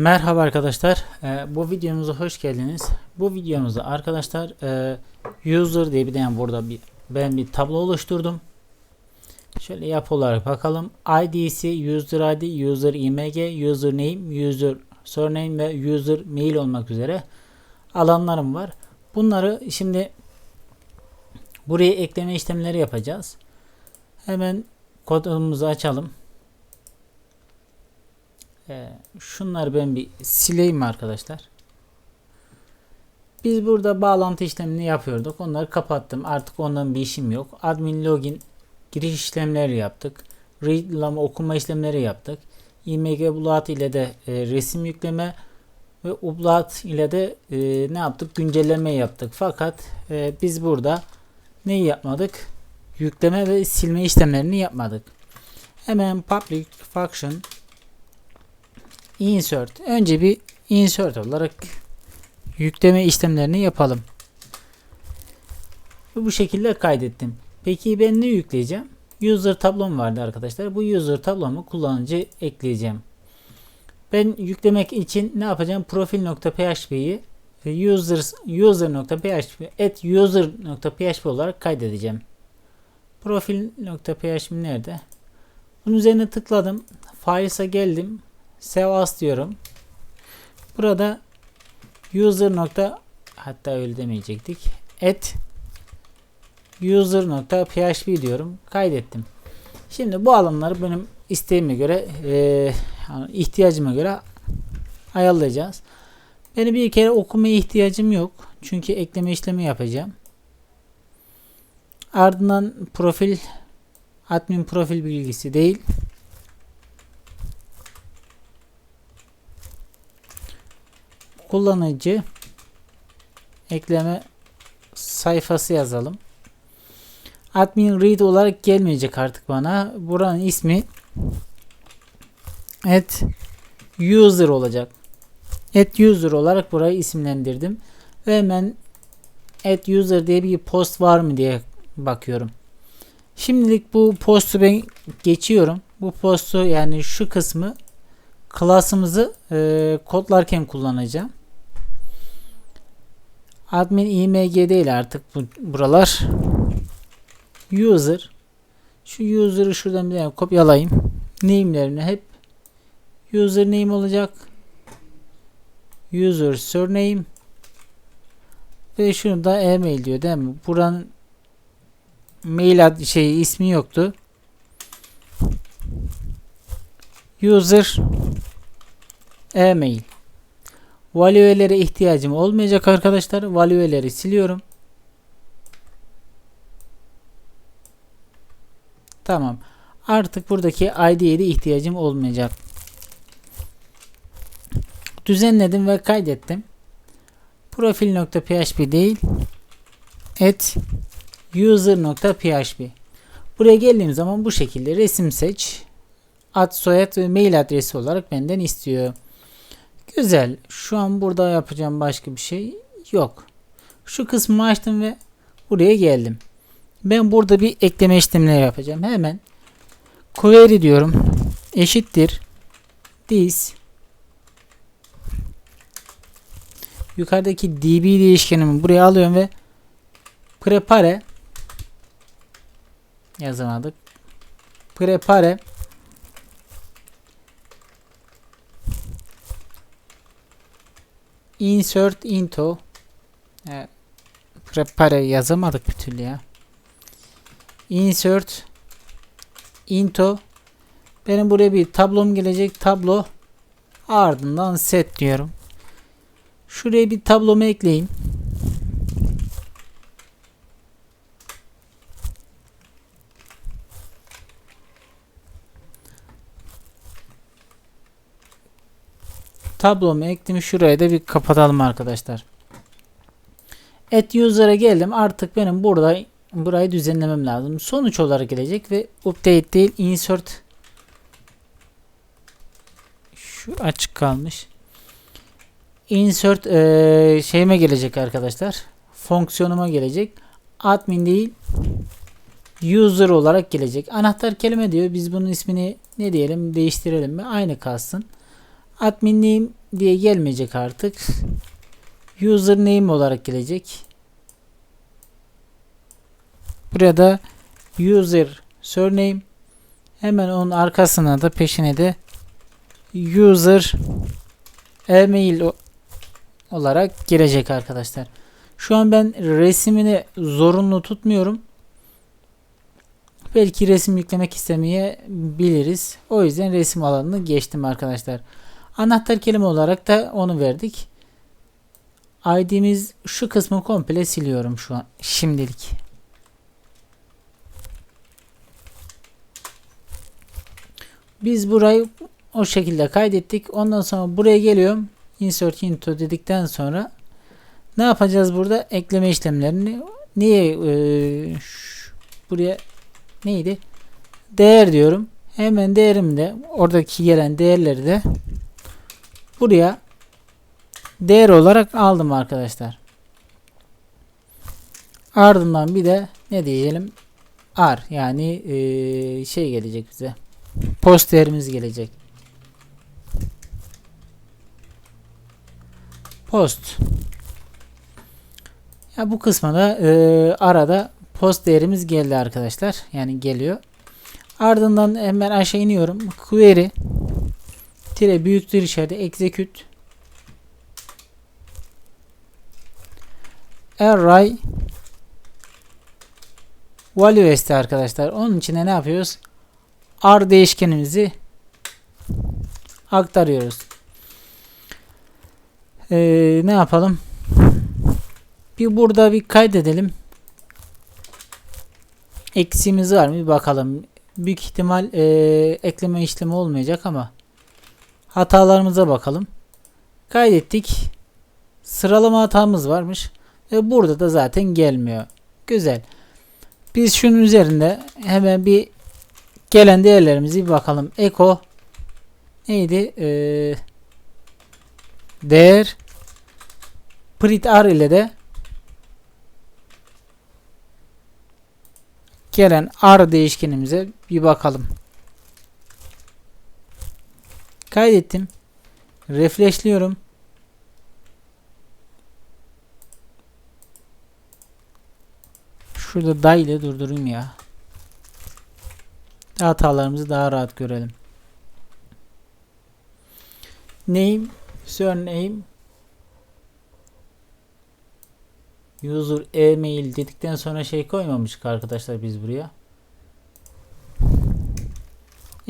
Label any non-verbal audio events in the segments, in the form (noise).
Merhaba arkadaşlar. Ee, bu videomuza hoş geldiniz. Bu videomuzda arkadaşlar e, user diye bir tane burada bir ben bir tablo oluşturdum. Şöyle yapı olarak bakalım. ID'si user ID, user img, user name, user surname ve user mail olmak üzere alanlarım var. Bunları şimdi buraya ekleme işlemleri yapacağız. Hemen kodumuzu açalım. Ee, şunları ben bir sileyim arkadaşlar. Biz burada bağlantı işlemini yapıyorduk. Onları kapattım. Artık ondan bir işim yok. Admin login giriş işlemleri yaptık. Read okuma işlemleri yaptık. img bulat ile de e, resim yükleme ve upload ile de e, ne yaptık? Güncelleme yaptık. Fakat e, biz burada neyi yapmadık? Yükleme ve silme işlemlerini yapmadık. Hemen public function insert. Önce bir insert olarak yükleme işlemlerini yapalım. Bu şekilde kaydettim. Peki ben ne yükleyeceğim? User tablom vardı arkadaşlar. Bu user tablomu kullanıcı ekleyeceğim. Ben yüklemek için ne yapacağım? Profil.php'yi user user.php at user.php olarak kaydedeceğim. Profil.php nerede? Bunun üzerine tıkladım. Files'a geldim. Save as diyorum. Burada user nokta hatta öyle demeyecektik. Et user nokta php diyorum. Kaydettim. Şimdi bu alanları benim isteğime göre e, ihtiyacıma göre ayarlayacağız. Benim bir kere okumaya ihtiyacım yok. Çünkü ekleme işlemi yapacağım. Ardından profil admin profil bilgisi değil. Kullanıcı ekleme sayfası yazalım. Admin read olarak gelmeyecek artık bana. Buranın ismi at user olacak. At user olarak burayı isimlendirdim. Ve hemen at user diye bir post var mı diye bakıyorum. Şimdilik bu postu ben geçiyorum. Bu postu yani şu kısmı klasımızı e, kodlarken kullanacağım. Admin img değil artık bu, buralar. User. Şu user'ı şuradan bir kopyalayayım. Name'lerini hep user name olacak. User surname ve şunu da e-mail diyor değil mi? Buranın mail ad şey ismi yoktu. User e-mail Value'lere ihtiyacım olmayacak arkadaşlar. Value'leri siliyorum. Tamam. Artık buradaki ID'ye de ihtiyacım olmayacak. Düzenledim ve kaydettim. Profil.php değil. Et user.php Buraya geldiğim zaman bu şekilde resim seç. Ad, soyad ve mail adresi olarak benden istiyor. Güzel. Şu an burada yapacağım başka bir şey yok. Şu kısmı açtım ve buraya geldim. Ben burada bir ekleme işlemleri yapacağım. Hemen query diyorum. Eşittir. This yukarıdaki db değişkenimi buraya alıyorum ve prepare yazamadık. Prepare insert into prepare yazamadık bir türlü ya. Insert into benim buraya bir tablom gelecek. Tablo ardından set diyorum. Şuraya bir tablomu ekleyin. Tablomu ektim. Şuraya da bir kapatalım arkadaşlar. Et user'a geldim. Artık benim burada burayı düzenlemem lazım. Sonuç olarak gelecek ve update değil insert şu açık kalmış. Insert e, şeyime gelecek arkadaşlar. Fonksiyonuma gelecek. Admin değil user olarak gelecek. Anahtar kelime diyor. Biz bunun ismini ne diyelim değiştirelim mi? Aynı kalsın. Admin name diye gelmeyecek artık. Username olarak gelecek. Buraya da user surname hemen onun arkasına da peşine de user e-mail olarak gelecek arkadaşlar. Şu an ben resimini zorunlu tutmuyorum. Belki resim yüklemek istemeyebiliriz. O yüzden resim alanını geçtim arkadaşlar. Anahtar kelime olarak da onu verdik. ID'miz şu kısmı komple siliyorum şu an şimdilik. Biz burayı o şekilde kaydettik. Ondan sonra buraya geliyorum. Insert into dedikten sonra ne yapacağız burada? Ekleme işlemlerini. Niye e, buraya neydi? Değer diyorum. Hemen değerim de oradaki gelen değerleri de buraya değer olarak aldım arkadaşlar. Ardından bir de ne diyelim? R yani e, şey gelecek bize. Post değerimiz gelecek. Post. Ya bu kısma da e, arada post değerimiz geldi arkadaşlar. Yani geliyor. Ardından hemen aşağı iniyorum. Query tire büyüktür içeride execute array value esti arkadaşlar. Onun içine ne yapıyoruz? R değişkenimizi aktarıyoruz. Ee, ne yapalım? Bir burada bir kaydedelim. Eksiğimiz var mı? Bir bakalım. Büyük ihtimal e, ekleme işlemi olmayacak ama hatalarımıza bakalım. Kaydettik. Sıralama hatamız varmış. Ve burada da zaten gelmiyor. Güzel. Biz şunun üzerinde hemen bir gelen değerlerimizi bir bakalım. Eko neydi? Ee, değer print r ile de gelen r değişkenimize bir bakalım. Kaydettim. Refreshliyorum. Şurada da ile durdurayım ya. Hatalarımızı daha rahat görelim. Name, surname, user e-mail dedikten sonra şey koymamıştık arkadaşlar biz buraya.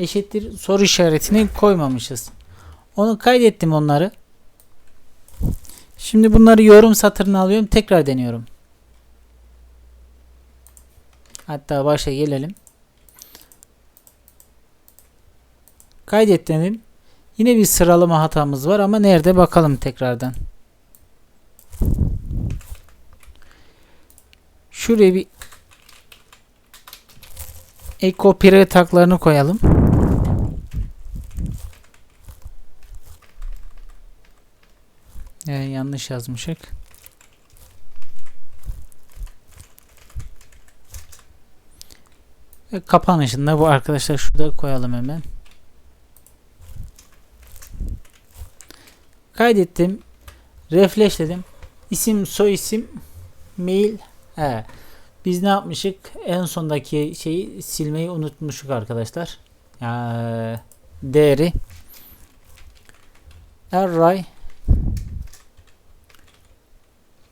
Eşittir soru işaretini koymamışız. Onu kaydettim onları. Şimdi bunları yorum satırına alıyorum. Tekrar deniyorum. Hatta başa gelelim. Kaydet. Yine bir sıralama hatamız var ama nerede bakalım tekrardan. Şuraya bir Eko pire taklarını koyalım. Ee, yanlış yazmışık. Ve kapanışında bu arkadaşlar şurada koyalım hemen. Kaydettim. Refreshledim. İsim, soy isim, mail. He. Biz ne yapmışık? En sondaki şeyi silmeyi unutmuşuk arkadaşlar. Ya, değeri array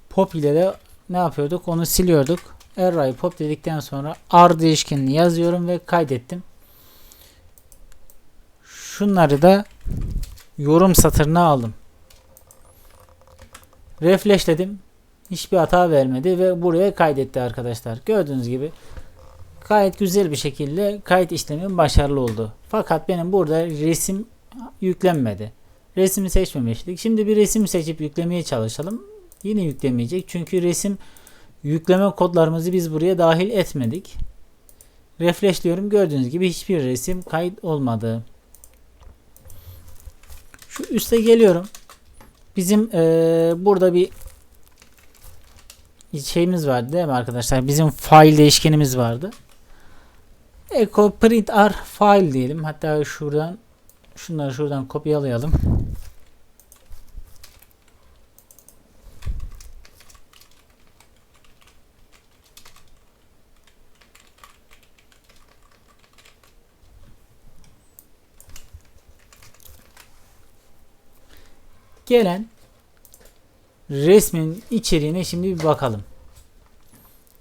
pop ile de ne yapıyorduk? Onu siliyorduk. Array pop dedikten sonra r değişkenini yazıyorum ve kaydettim. Şunları da yorum satırına aldım. Refreshledim. Hiçbir hata vermedi ve buraya kaydetti arkadaşlar. Gördüğünüz gibi gayet güzel bir şekilde kayıt işlemi başarılı oldu. Fakat benim burada resim yüklenmedi. Resmi seçmemiştik. Şimdi bir resim seçip yüklemeye çalışalım. Yine yüklemeyecek. Çünkü resim yükleme kodlarımızı biz buraya dahil etmedik. Refreshliyorum. Gördüğünüz gibi hiçbir resim kayıt olmadı. Şu üste geliyorum. Bizim eee, burada bir şeyimiz vardı değil mi arkadaşlar? Bizim file değişkenimiz vardı. Echo print r file diyelim. Hatta şuradan şunları şuradan kopyalayalım. Gelen resmin içeriğine şimdi bir bakalım.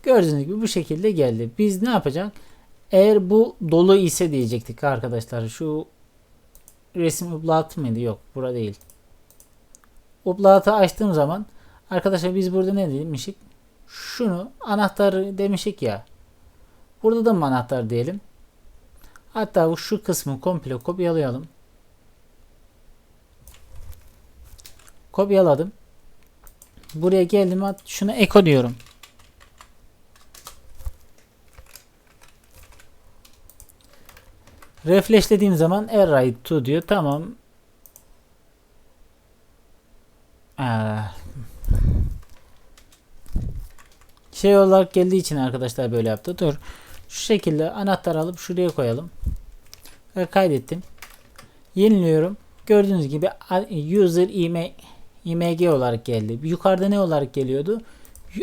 Gördüğünüz gibi bu şekilde geldi. Biz ne yapacak? Eğer bu dolu ise diyecektik arkadaşlar. Şu resim upload mıydı? Yok. Bura değil. Upload'ı açtığım zaman arkadaşlar biz burada ne demiştik? Şunu anahtarı demiştik ya. Burada da mı anahtar diyelim? Hatta şu kısmı komple kopyalayalım. Kopyaladım. Buraya geldim. Şuna eko diyorum. Refreshlediğim zaman Array to diyor. Tamam. Ee, şey olarak geldiği için arkadaşlar böyle yaptı. Dur. Şu şekilde anahtar alıp şuraya koyalım. Ve kaydettim. Yeniliyorum. Gördüğünüz gibi user img, img olarak geldi. Yukarıda ne olarak geliyordu?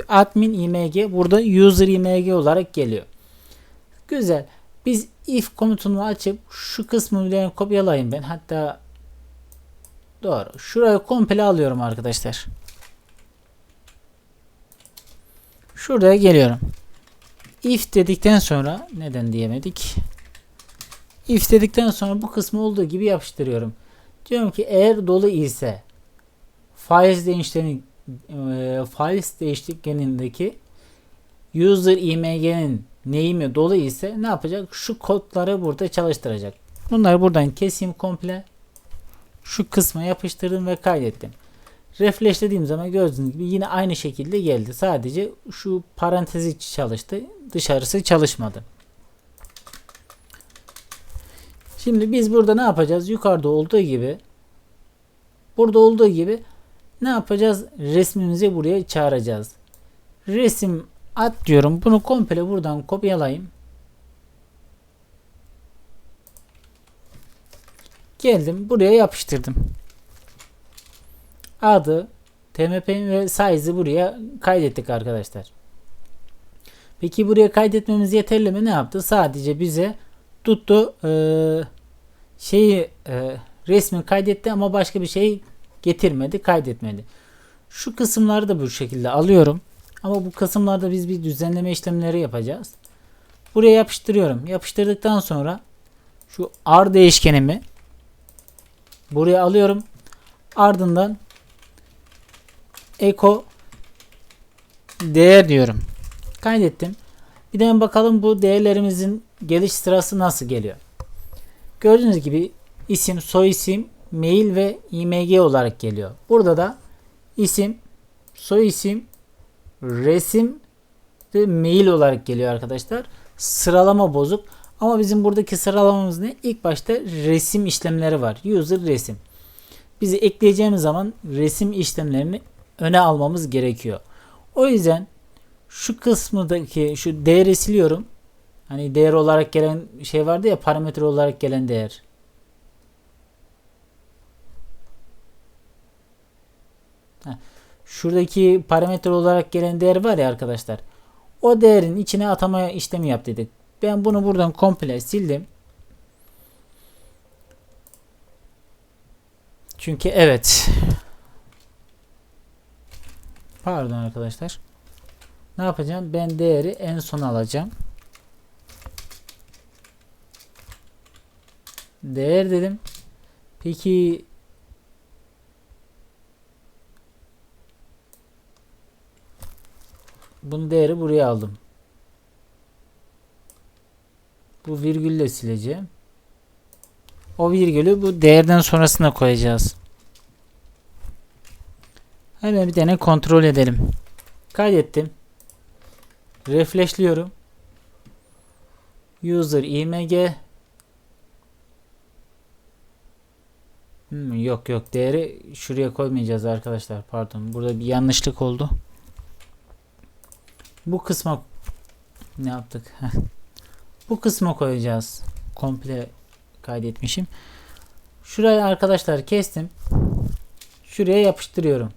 Admin img burada user img olarak geliyor. Güzel. Biz if komutunu açıp şu kısmını kopyalayayım ben. Hatta doğru. Şurayı komple alıyorum arkadaşlar. Şuraya geliyorum. If dedikten sonra neden diyemedik? If dedikten sonra bu kısmı olduğu gibi yapıştırıyorum. Diyorum ki eğer dolu ise faiz değiştiğini e, faiz değişkenindeki user img'nin neyimi dolu ise ne yapacak? Şu kodları burada çalıştıracak. Bunları buradan keseyim komple. Şu kısma yapıştırdım ve kaydettim. Refreshlediğim zaman gördüğünüz gibi yine aynı şekilde geldi. Sadece şu parantez içi çalıştı. Dışarısı çalışmadı. Şimdi biz burada ne yapacağız? Yukarıda olduğu gibi burada olduğu gibi ne yapacağız? Resmimizi buraya çağıracağız. Resim at diyorum. Bunu komple buradan kopyalayayım. Geldim. Buraya yapıştırdım. Adı, TMP ve size'ı buraya kaydettik arkadaşlar. Peki buraya kaydetmemiz yeterli mi? Ne yaptı? Sadece bize tuttu e, şeyi e, resmi kaydetti ama başka bir şey getirmedi, kaydetmedi. Şu kısımları da bu şekilde alıyorum. Ama bu kısımlarda biz bir düzenleme işlemleri yapacağız. Buraya yapıştırıyorum. Yapıştırdıktan sonra şu R değişkenimi buraya alıyorum. Ardından Eko değer diyorum. Kaydettim. Bir de bakalım bu değerlerimizin geliş sırası nasıl geliyor. Gördüğünüz gibi isim, soy isim, mail ve img olarak geliyor. Burada da isim, soy isim, resim ve mail olarak geliyor arkadaşlar. Sıralama bozuk. Ama bizim buradaki sıralamamız ne? İlk başta resim işlemleri var. User resim. Bizi ekleyeceğimiz zaman resim işlemlerini öne almamız gerekiyor. O yüzden şu kısmındaki şu değeri siliyorum. Hani değer olarak gelen şey vardı ya parametre olarak gelen değer. Şuradaki parametre olarak gelen değer var ya arkadaşlar. O değerin içine atama işlemi yap dedik. Ben bunu buradan komple sildim. Çünkü evet. Pardon arkadaşlar. Ne yapacağım? Ben değeri en son alacağım. Değer dedim. Peki bunun değeri buraya aldım. Bu virgülle sileceğim. O virgülü bu değerden sonrasına koyacağız. Hemen bir tane kontrol edelim. Kaydettim. Refreshliyorum. User img hmm, yok yok değeri şuraya koymayacağız arkadaşlar pardon burada bir yanlışlık oldu bu kısma ne yaptık (laughs) bu kısma koyacağız komple kaydetmişim şurayı arkadaşlar kestim şuraya yapıştırıyorum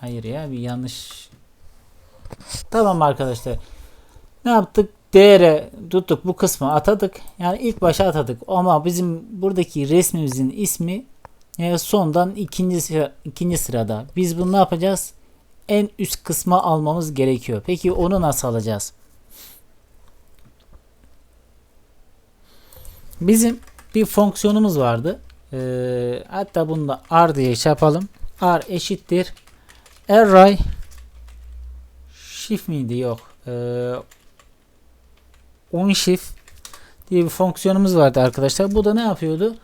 Hayır ya bir yanlış. Tamam arkadaşlar. Ne yaptık? değere tuttuk bu kısmı atadık. Yani ilk başa atadık. Ama bizim buradaki resmimizin ismi e, sondan ikinci sıra, ikinci sırada. Biz bunu ne yapacağız? En üst kısma almamız gerekiyor. Peki onu nasıl alacağız? Bizim bir fonksiyonumuz vardı. Ee, hatta bunu da r diye şey yapalım. r eşittir array shift miydi yok. Ee, unshift diye bir fonksiyonumuz vardı arkadaşlar. Bu da ne yapıyordu?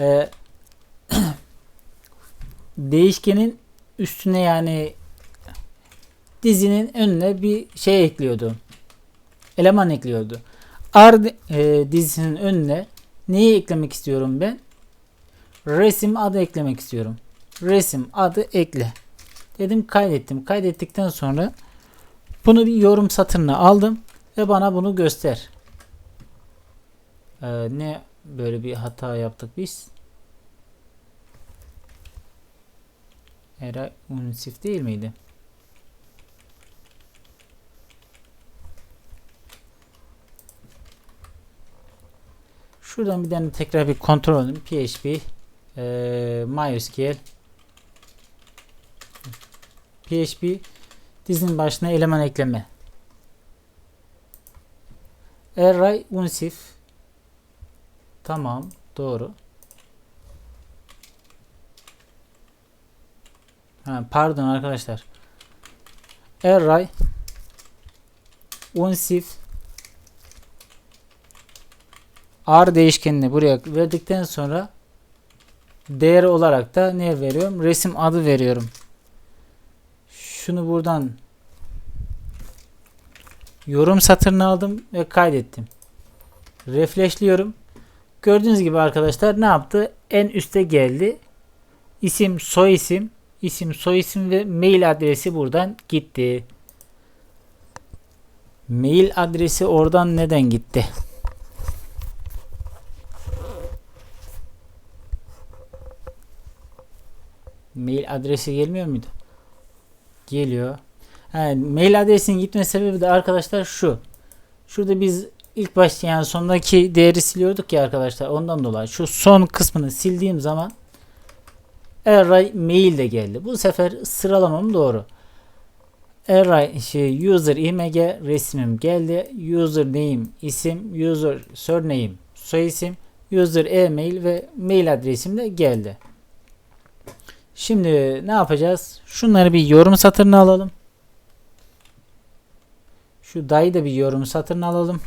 Ee, değişkenin üstüne yani dizinin önüne bir şey ekliyordu. Eleman ekliyordu. R e, dizisinin önüne neyi eklemek istiyorum ben? Resim adı eklemek istiyorum. Resim adı ekle. Dedim kaydettim. Kaydettikten sonra bunu bir yorum satırına aldım ve bana bunu göster. Ee, ne böyle bir hata yaptık biz? Era unsif değil miydi? Şuradan bir tane tekrar bir kontrol edelim. PHP e, MySQL PHP dizinin başına eleman ekleme array unsif tamam doğru ha, pardon arkadaşlar array unsif r değişkenini buraya verdikten sonra değer olarak da ne veriyorum? Resim adı veriyorum. Şunu buradan yorum satırını aldım ve kaydettim. Refreshliyorum. Gördüğünüz gibi arkadaşlar ne yaptı? En üste geldi. İsim, soy isim, isim, soy isim ve mail adresi buradan gitti. Mail adresi oradan neden gitti? mail adresi gelmiyor muydu? Geliyor. Yani mail adresinin gitme sebebi de arkadaşlar şu. Şurada biz ilk başta yani sondaki değeri siliyorduk ya arkadaşlar ondan dolayı şu son kısmını sildiğim zaman array mail de geldi. Bu sefer sıralamam doğru. Array şey user img resmim geldi. User name isim, user surname soy isim, user e-mail ve mail adresim de geldi. Şimdi ne yapacağız? Şunları bir yorum satırına alalım. Şu dayı da bir yorum satırına alalım.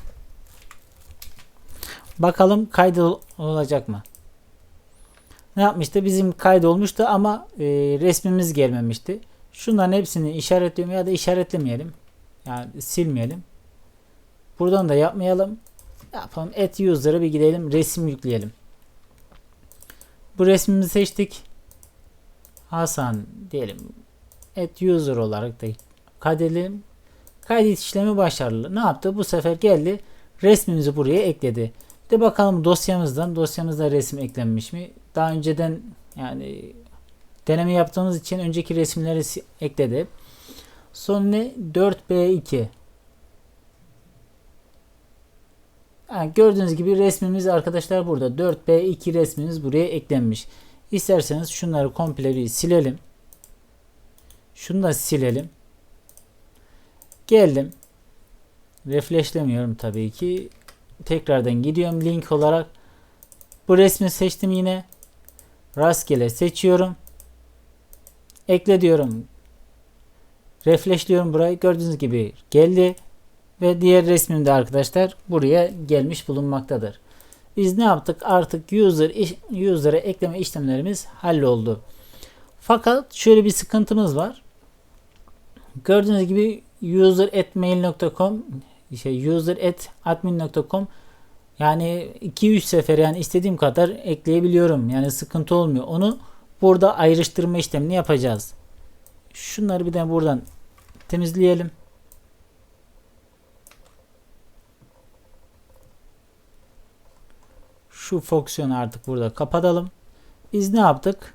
Bakalım kaydı olacak mı? Ne yapmıştı? Bizim kaydı olmuştu ama e, resmimiz gelmemişti. Şunların hepsini işaretliyorum ya da işaretlemeyelim. Yani silmeyelim. Buradan da yapmayalım. Yapalım. Et user'a bir gidelim. Resim yükleyelim. Bu resmimizi seçtik. Hasan diyelim et user olarak da kaydedelim. Kaydet işlemi başarılı. Ne yaptı? Bu sefer geldi resmimizi buraya ekledi. De bakalım dosyamızdan dosyamızda resim eklenmiş mi? Daha önceden yani deneme yaptığımız için önceki resimleri ekledi. Son ne? 4B2. Yani gördüğünüz gibi resmimiz arkadaşlar burada. 4B2 resmimiz buraya eklenmiş. İsterseniz şunları komple bir silelim. Şunu da silelim. Geldim. Refreshlemiyorum tabii ki. Tekrardan gidiyorum link olarak. Bu resmi seçtim yine. Rastgele seçiyorum. Ekle diyorum. Refreshliyorum burayı. Gördüğünüz gibi geldi. Ve diğer resmim de arkadaşlar buraya gelmiş bulunmaktadır. Biz ne yaptık? Artık user user'a ekleme işlemlerimiz halloldu. Fakat şöyle bir sıkıntımız var. Gördüğünüz gibi user@mail.com şey user@admin.com yani 2-3 sefer yani istediğim kadar ekleyebiliyorum. Yani sıkıntı olmuyor. Onu burada ayrıştırma işlemini yapacağız. Şunları bir de buradan temizleyelim. Şu fonksiyonu artık burada kapatalım. Biz ne yaptık?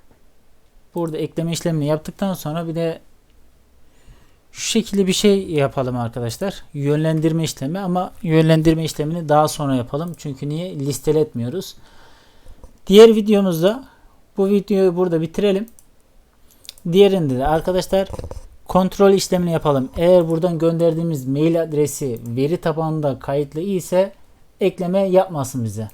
Burada ekleme işlemini yaptıktan sonra bir de Şu şekilde bir şey yapalım arkadaşlar. Yönlendirme işlemi ama yönlendirme işlemini daha sonra yapalım. Çünkü niye? Listeletmiyoruz. Diğer videomuzda bu videoyu burada bitirelim. Diğerinde de arkadaşlar kontrol işlemini yapalım. Eğer buradan gönderdiğimiz mail adresi veri tabanında kayıtlı ise ekleme yapmasın bize.